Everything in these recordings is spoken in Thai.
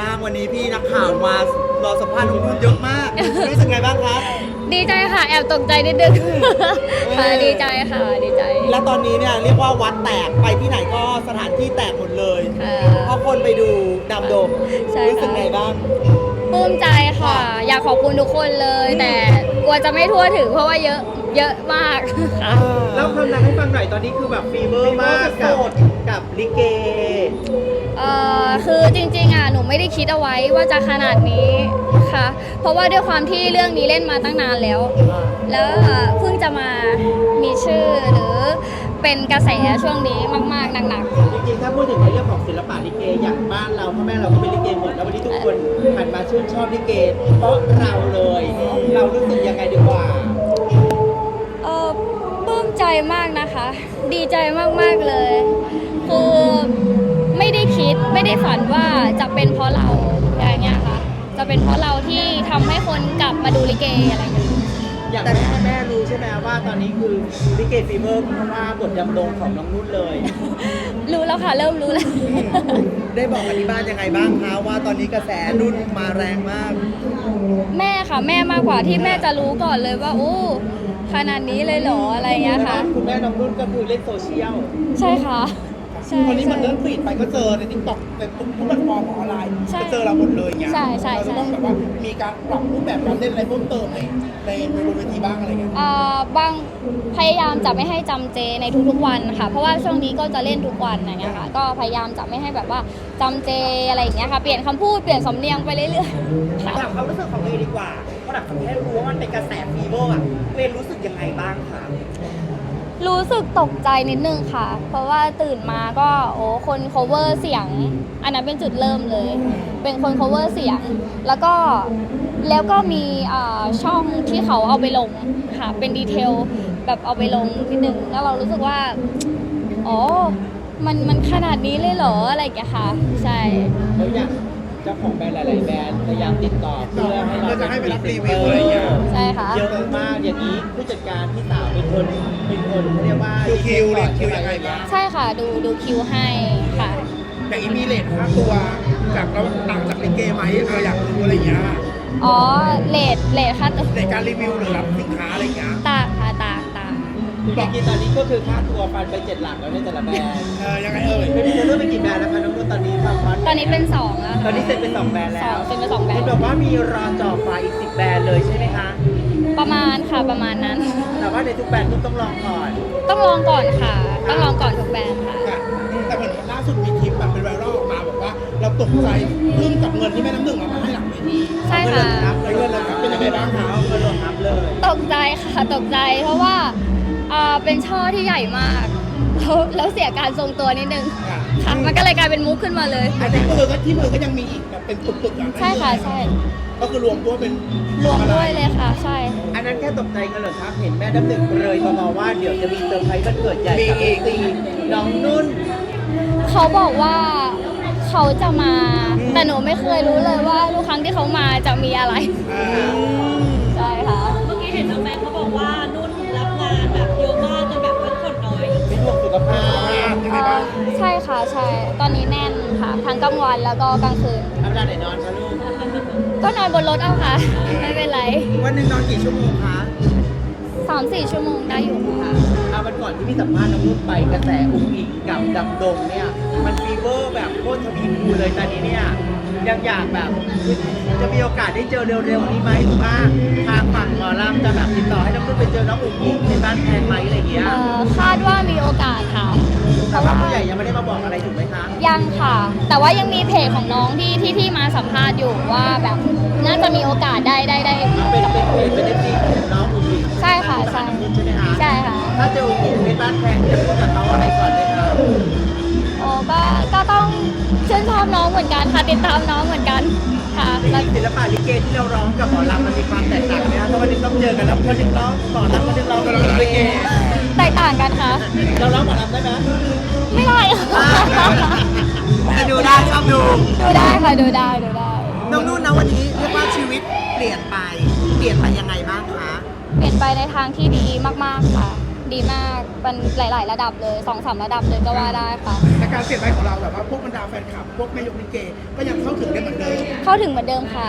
บ้างวันนี้พี่นักข่าวมารอสัมภาษณ์น้องนุ่นเยอะมากรู้สึกไงบ้างครับดีใจค่ะ แอบตกใจนิดนึงค่ะดีใจค่ะดีใจ และตอนนี้เนี่ยเรียกว่าวัดแตกไปที่ไหนก็สถานที่แตกหมดเลยค่ะเพราะคนไปดูดำดงใช่ค่ะ รู้สึกไงบ้าง ปลื้มใจค่ะ อยากขอบคุณทุกคนเลยแต่ กลัวจะไม่ทั่วถึงเพราะว่าเยอะเยอะมากค่ะเล่าความรักให้ฟังหน่อยตอนนี้คือแบบฟีเวอร์มากกับกับลิเก เอ่อคือจริงๆอะหนูไม่ได้คิดเอาไว้ว่าจะขนาดนี้ค่ะ เพราะว่าด้วยความที่เรื่องนี้เล่นมาตั้งนานแล้ว แล้วเพิ่งจะมามีชื่อหรือ เป็นกระแสช่วงนี้มากๆหนักๆค่ะจริงๆ ถ้าพูดถึงในเรื่องของศิลปะลิเกอย่างบ้านเราพ่อแม่เราก็เป็นลิเกหมดแล้ววันนี้ทุกคนหันมาชื่นชอบลิเกเพราะเราเลย เรารู้สึกยังไงดีกว่าเออปลื้มใจมากนะคะ ดีใจมากๆเลย คือไม่ได้คิดไม่ได้ฝันว่าจะเป็นเพราะเราอย่างเงี้ยค่ะ จะเป็นเพราะเราที่ทำให้คนกลับมาดูลิเกอะไรอย่างเงี้ย อย่างแม่แม่รู้ใช่ไหมว่าตอนนี้คือลิเกฟีเวอร์เพราะว่าบทดำดงของน้องนุ่นเลย รู้แล้วค่ะ เริ่มรู้แล้ว ได้บอกกับที่บ้านยังไงบ้างคะว่าตอนนี้กระแสนุ่นมาแรงมาก แม่ค่ะ แม่มากกว่าที่แม่จะรู้ก่อนเลยว่าโอ้ขนาดนี้เลยเหรออะไรอย่างเงี้ยค่ะ คุณแม่น้องนุ่นก็คือเล่นโซเชียล ใช่ค่ะใช่วันนี้มันใช่เริ่มฟีดไปก็เจอในทิกตอกในทุกแพลตฟอร์มของออนไลน์ใช่ก็เจอเราหมดเลยเงี้ยใช่ใช่ใช่เราจะต้องแบบว่ามีการปรับรูปแบบการเล่นอะไรเพิ่มเติมในในบนเวทีบ้างอะไรเงี้ยอ่าบางพยายามจะไม่ให้จำเจในทุกๆวันค่ะ เพราะว่าช่วงนี้ก็จะเล่นทุกวันอย่างเงี้ยค่ะ ก็พยายามจะไม่ให้แบบว่าจำเจอะไรอย่างเงี้ยค่ะ เปลี่ยนคำพูดเปลี่ยนสำเนียงไปเรื่อยๆค่ะ ถามความรู้สึกของตัวเองดีกว่าเพราะหลังจากที่ได้รู้ว่ามันเป็นกระแสฟีเวอร์อะตัวเองรู้สึกยังไงบ้างคะ รู้สึกตกใจนิดนึงค่ะ เพราะว่าตื่นมาก็โอ้คน cover เสียง อันนั้นเป็นจุดเริ่มเลย เป็นคน cover เสียง แล้วก็แล้วก็มีช่องที่เขาเอาไปลงค่ะ เป็นดีเทลแบบเอาไปลงนิดนึงแล้วเรารู้สึกว่า อ๋อ มันมันขนาดนี้เลยเหรออะไรอย่างเงี้ยค่ะ ใช่ เจ้าของแบรนด์หลาย ๆ แบรนด์พยายามติดต่อเพื่อให้เราเพื่อจะให้ไปรับรีวิวอะไรเงี้ย ใช่ค่ะ เยอะมากอย่างนี้ผู้จัดการพี่สาวเป็นคนเป็นคนเขาเรียกว่าดูคิวเรียนคิวยังไงบ้าง ใช่ค่ะ ดูดูคิวให้ค่ะอย่างนี้มีเลทค่าตัวจากเราต่างจากลิเกไหมเอออยากรู้อะไรเงี้ยอ๋อเลทเลทค่ะในการรีวิวหรือรับสินค้าอะไร จริงๆตอนนี้ก็คือค่าตัวฟันไปเจ็ดหลักแล้วในแต่ละแบรนด์เออยังไงเอ่ยไม่มีจะเลือกไปกี่แบรนด์นะคะน้องนุ่นตอนนี้ความฮอตตอนนี้เป็นสองแล้วตค่ะอนนี้เสร็จไปสองแบรนด์สแล้อวงเป็นไปสองแบรนเห็นด์บอกว่ามีรอจ่อไฟอีกสิบแบรนด์เลยใช่ไหมคะประมาณค่ะประมาณนั้น แต่ว่าในทุกแบรนด์นุ่นต้องลองก่อนต้องลองก่อนค่ะ ต้องลองก่อนทุกแบรนด์ค่ะ ค่ะแต่เหมือนล่าสุดมีคลิปแบบเป็นไวรัลออกมาบอกว่า เราตกใจพึ่งกับเงินที่แม่น้ำหนึ่งเอามาให้หลังเวทีใช่ค่ะรับเงินเลยครับเป็นยังไงบ้างคะเอาเงินลงนับเลย ตกใจค่ะตกใจเพราะว่า อ่าเป็นช่อที่ใหญ่มากแล้วแล้วเสียการทรงตัวนิดนึงค่ะค่ะมันก็เลยกลายเป็นมุกขึ้นมาเลยแต่ที่มือก็ที่มือก็ยังมีอีกแบบเป็นปึกๆอะใช่ค่ะใช่ก็คือรวมตัวเป็นรวมด้วยเลยค่ะ ใช่ อันนั้นแค่ตกใจกันเหรอครับ เห็นแม่น้ำหนึ่งเลยมาบอกว่าเดี๋ยวจะมีเซอร์ไพรส์วันเกิดใหญ่กับเอซีน้องนุ่น เขาบอกว่าเขาจะมา แต่หนูไม่เคยรู้เลยว่าทุกครั้งที่เขามาจะมีอะไร วันแล้วก็กลางคืนทำเวลาไหนนอนคะลูก ก็นอนบนรถเอาค่ะ ไม่เป็นไรวันหนึ่งนอนกี่ชั่วโมงคะสามสี่ชั่วโมงได้อยู่ค่ะ เอาวันก่อนที่พี่สัมภาษณ์น้องนุ่นไปกระแสอุ้งอิงกับดำดงเนี่ย มันฟีเวอร์แบบโคตรทวีคูณเลยตอนนี้เนี่ยยังอยากแบบจะมีโอกาสได้เจอเร็วๆนี้ไหมหรือว่าทางฝั่งหมอลำจะแบบติดต่อให้น้องนุ่นไปเจอน้องอุ้งอิงในบ้านแพงไหมอะไรเงี้ยเอ่อคาดว่ามีโอกาสค่ะ แต่ว่าผู้ใหญ่ยังไม่ได้มาบอกอะไรถูกไหมคะ ยังค่ะ แต่ว่ายังมีเพจของน้องที่ที่ที่มาสัมภาษณ์อยู่ว่าแบบน่าจะมีโอกาสได้ได้ได้เอาเป็นเป็นเพจเป็นเอฟซีของน้องอุ้งอิงใช่ค่ะใช่น้องนุ่นใช่ไหมคะใช่ค่ะถ้าเจออุ้งอิงในบ้านแพงจะพูดกับเขาอะไรก่อนเลยคะโอ้ก็ก็ต้องชื่นชอบน้องเหมือนกันค่ะติดตามน้องเหมือนกันค่ะแล้วศิลปะลิเกที่เราร้องกับหมอลำมันมีความแตกต่างไหมคะเพราะวันนี้ต้องเจอกันแล้วคนหนึงร้องหมอลำคนหนึงร้องลิเก แตกต่างกันค่ะ เราร้องหมอลำได้ไหมไม่ได้ค่ะแต่ดูได้ชอบดู ดูได้ค่ะดูได้ดูได้ น้องนุ่นนะวันนี้เรียกว่าชีวิตเปลี่ยนไป เปลี่ยนไปยังไงบ้างคะ เปลี่ยนไปในทางที่ดีมากๆค่ะ ดีมากเป็นหลาย ๆ ระดับเลยสองสามระดับเลยก็ว่าได้ค่ะ แต่การเปลี่ยนไปของเราแบบว่าพวกบรรดาแฟนคลับพวกแม่ยกลิเกก็ยังเข้าถึงได้เหมือนเดิมเข้าถึงเหมือนเดิมค่ะ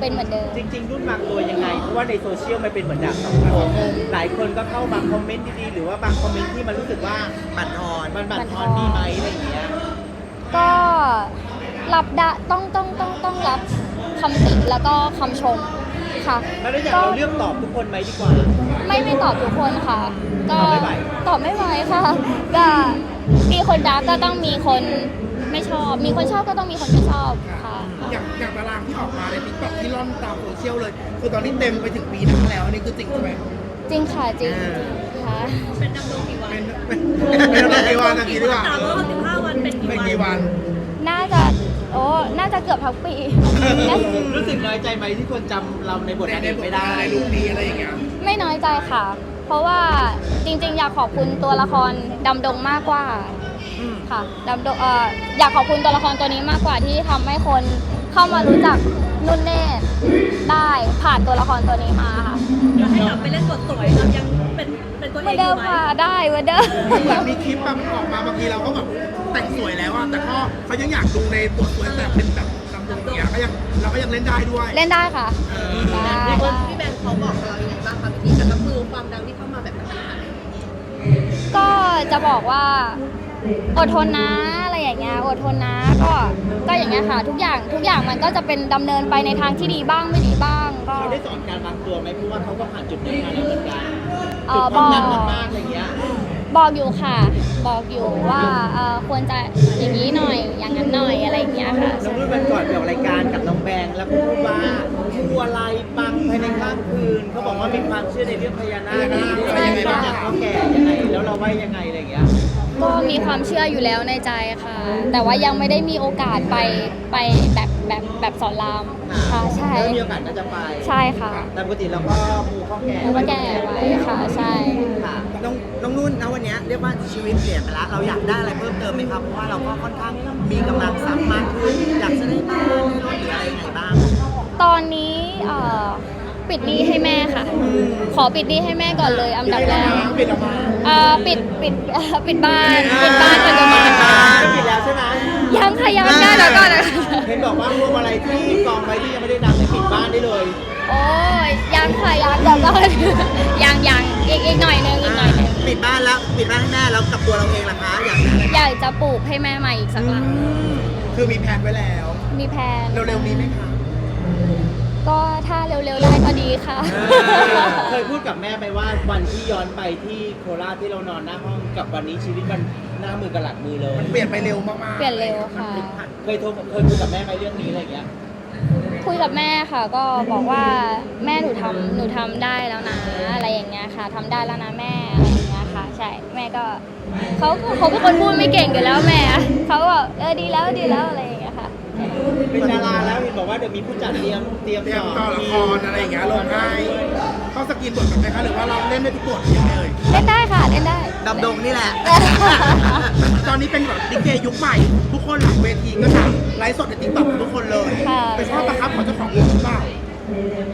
เป็นเหมือนเดิม จริงๆ รุ่นบางตัวยังไง เพราะว่าในโซเชียลมันเป็นเหมือนดาบสองคมหลายคนก็เข้ามาคอมเมนต์ดีๆ หรือว่าบางคอมเมนต์ที่มันรู้สึกว่าบัตรทอนมันบั่นทอนมีไหมอะไรอย่างเงี้ยก็รับได้ต้องต้องต้องต้องรับคำติแล้วก็คำชม ค่ะ แล้วอย่างเราเลือกตอบทุกคนไหมดีกว่า ไม่ไม่ตอบทุกคนค่ะ ก็ตอบไม่ไหว ตอบไม่ไหวค่ะก็มีคนรักก็ต้องมีคนไม่ชอบ มีคนชอบก็ต้องมีคนไม่ชอบค่ะ อย่างอย่างตารางที่ออกมาในติ๊กต็อกที่ล่อนตามโซเชียลเลย คือตอนนี้เต็มไปถึงปีหน้าแล้วอันนี่คือจริงใช่ไหม จริงค่ะจริงจริงค่ะเป็นดำรงกี่วันเป็นเป็นเป็นวันกี่วันนะกี่ดีกว่าถามว่าสิบห้าวันเป็นกี่เป็นวัน กี่วัน น่าจะ โอ้น่าจะเกือบทั้งปีน่ารู้สึกน้อยใจไหมที่คนจำเราในบทอในดีตบทไม่ได้ในรูปนี้อะไรอย่างเงี้ยไม่น้อยใจค่ะ เพราะว่าจริง ๆ อยากขอบคุณตัวละครดำดงมากกว่าค่ะดำดงเอ่ออยากขอบคุณตัวละครตัวนี้มากกว่าที่ทำให้คนเข้ามารู้จักนุ่นเนตรได้ผ่านตัวละครตัวนี้มาค่ะเดี๋ยวให้กลับไปเล่นบทสวยเรายัง เป็นเป็นตัวเหเอมืองนเดิมอยู่ไหมค่ะได้เหมือนเดิม เหมือนมีคลิปแบบออกมาบางทีเราก็แบบแต่งสวยแล้วอะแต่ก็เขายังอยากดูในบทสวยแต่เป็นแบบลำดงอย่างเงี้ยก็ยังเราก็ยังเล่นได้ด้วยเล่นได้ค่ะเออได้พี่แบงค์เขาบอกเรายังไงบ้างคะวิธีการรับมือความดังที่เข้ามาแบบกระทันหันก็จะบอกว่า อดทนนะอะไรอย่างเงี้ยอดทนนะก็ก็อย่างเงี้ยค่ะ ทุกอย่างทุกอย่างมันก็จะเป็นดำเนินไปในทางที่ดีบ้างไม่ดีบ้างก็ เขาได้สอนการวางตัวไหมเพราะว่าเขาก็ผ่านจุดนั้นมาแล้วเหมือนกัน เอ่จุอดความดังบอกมากๆอะไรอย่างเงี้ยบอกอยู่ค่ะ บอกอยู่ว่าเอ่อควรจะอย่างนี้หน่อย อย่างนั้นหน่อยอะไรอย่างเงี้ยค่ะน้องรุ่นวันก่อนไปออกรายการกับน้องแบงค์แล้วก็พูดว่าทัวร์ลายปังภายในข้ามคืนเขาบอกว่ามีความเชื่อในเรื่องพญานาคใช่ใช่จากเขาแก่ยังไงแล้วเราว่ายังไงอะไรอย่างเงี้ยก็มีความเชื่ออยู่แล้วในใจค่ะ แต่ว่ายังไม่ได้มีโอกาสไปไปแบบ แบบแบบสอนรามค่ะใช่แล้วมีโอกาสก็จะไปใช่ค่ะ แต่ปกติเราก็มูข้อแก่แล้วก็แก่ไว้ค่ะใช่ ค่ะน้องน้องนุ่นนะวันเนี้ยเรียกว่าชีวิตเปลี่ยนไปแล้วเราอยากได้อะไรเพิ่มเติมไหมครับเพราะว่าเราก็ค่อนข้างมีกำลังทรัพย์มากขึ้นอยากจะได้บ้านได้รถหรืออะไรยังไงบ้างตอนนี้เอ่อปิดหนี้ให้แม่ค่ะ ขอปิดหนี้ให้แม่ก่อนเลยอันดับแรกปิดออกมาเอ่อปิดปิดเอ่อปิดบ้านปิดบ้านปัจจุบัน ยวก่อนยังยังอีกอีกหน่อยนึงอีกหน่อยนึงปิดบ้านแล้วปิดบ้านให้แม่แล้วกับตัวเราเองล่ะคะอยากได้อะไรอยากจะปลูกให้แม่ใหม่อีกสักหลังคือมีแผนไว้แล้ว มีแพลนเร็วๆนี้ไหมคะก็ถ้าเร็วๆได้ก็ดีค่ะ เคยพูดกับแม่ไปว่าวันที่ย้อนไปที่โคราชที่เรานอนหน้าห้องกับวันนี้ชีวิตมันหน้ามือกับหลังมือเลยเปลี่ยนไปเร็วมากๆเปลี่ยนเร็วค่ะ เคยโทรเคยคุยกับแม่ไหมเรื่องนี้อะไรอย่างเงี้ย คุยกับแม่ค่ะ ก็บอกว่าแม่หนูทำหนูทำได้แล้วนะ อะไรอย่างเงี้ยค่ะทำได้แล้วนะแม่อะไรอย่างเงี้ยค่ะ ใช่แม่ก็เขาเขาเป็นคนพูดไม่เก่งอยู่แล้วแม่เขาก็บอกเออดีแล้วดีแล้วอะไรอย่างเงี้ย เป็นดาราแล้วเห็นบอกว่าเดี๋ยวมีผู้จัดเตรียมเตรียมเตรียมสต่อละครอะไรอย่างเงี้ยลงให้เขาสกรีนบทกันไหมคะหรือว่าเราเล่นได้ทุกบทยังไงเอ่ยเล่นได้ค่ะเล่นได้ดำดงนี่แหละ ตอนนี้เป็นแบบดิเกยุคใหม่ ทุกคนหลังเวทีก็จะไลฟ์สดในติ๊กต็อกทุกคนเลยค่ะ เป็นข้อบังคับของเจ้าของวงหรือเปล่า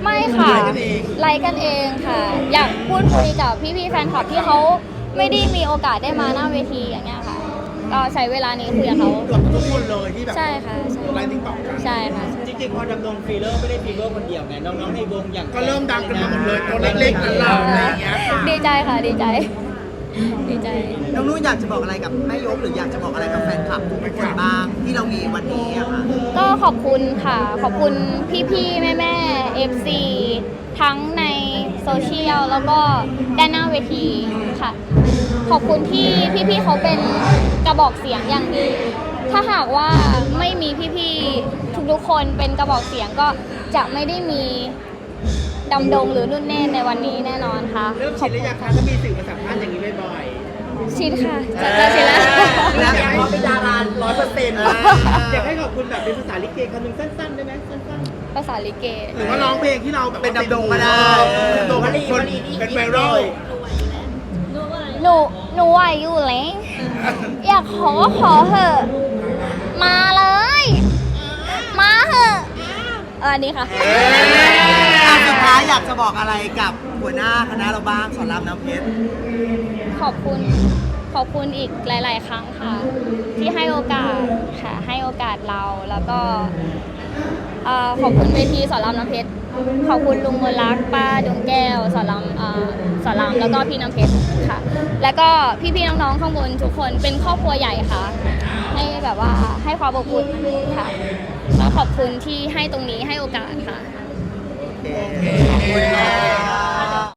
ไม่ค่ะไลฟ์กันเอง ไลฟ์กันเองค่ะ อยากพูดคุยกับพี่ๆแฟนคลับที่เขาไม่ได้มีโอกาสได้มาหน้าเวทีอย่างเงี้ยค่ะ ก็ใช้เวลานี้คุยกับเขาเกือบทุกคนเลยที่แบบใช่ค่ะ ใช่ไลฟ์ติ๊กต็อกกันใช่ค่ะ จริงๆพอดำรงฟีเลอร์ไม่ได้ฟีเลอร์คนเดียวไงน้องๆในวงอย่างก็เริ่มดังกันมาหมดเลยตัวเล็กๆหลานๆอะไรอย่างเงี้ยค่ะ ดีใจค่ะดีใจ ดีใจ น้องนุ่นอยากจะบอกอะไรกับแม่ยกหรืออยากจะบอกอะไรกับแฟนคลับทุกคนบ้างที่เรามีวันนี้อะค่ะก็ขอบคุณค่ะ ขอบคุณพี่ๆ แม่ๆ FC ทั้งในโซเชียลแล้วก็ด้านหน้าเวทีค่ะ ขอบคุณที่พี่ๆเขาเป็นกระบอกเสียงอย่างดี ถ้าหากว่าไม่มีพี่ๆ ทุกๆ คนเป็นกระบอกเสียงก็จะไม่ได้มีดำดงหรือนุ่นเน่ในวันนี้แน่นอนค่ะ เริ่มชินหรือยังคะถ้ามีสื่อมาสัมภาษณ์อย่างนี้บ่อย ชินค่ะจะจะชินแล้วๆอยากให้เขาเป็นดาราร้อยเปอร์เซ็นต์อยากให้ขอบคุณแบบเป็นภาษาลิเกคำหนึ่งสั้นๆได้ไหมสั้นภาษาลิเกหรือว่าร้องเพลงที่เราแบบเป็นดำดงก็ได้เป็นดำดงคนเป็นไวรัล หนู หนูไหวอยู่เลยอยากขอก็ขอเถอะ มาเลย มาเถอะเอออันนี้ค่ะอะสุด ท้ายอยากจะบอกอะไรกับหัวหน้าคณะเราบ้างสอนรามน้ำเพชรขอบคุณขอบคุณอีกหลาย ๆ ครั้งค่ะ ที่ให้โอกาสค่ะให้โอกาสเราแล้วก็ขอบคุณเวทีสอนรามน้ำเพชรขอบคุณลุงมลักษ์ป้าดวงแก้วสอนรามสอนรามแล้วก็พี่น้ำเพชรค่ะ แล้วก็พี่ ๆ น้อง ๆ ข้างบนทุกคนเป็นครอบครัวใหญ่ค่ะ ให้แบบว่าให้ความอบอุ่นค่ะขอบคุณที่ให้ตรงนี้ให้โอกาสค่ะ Yeah. yeah.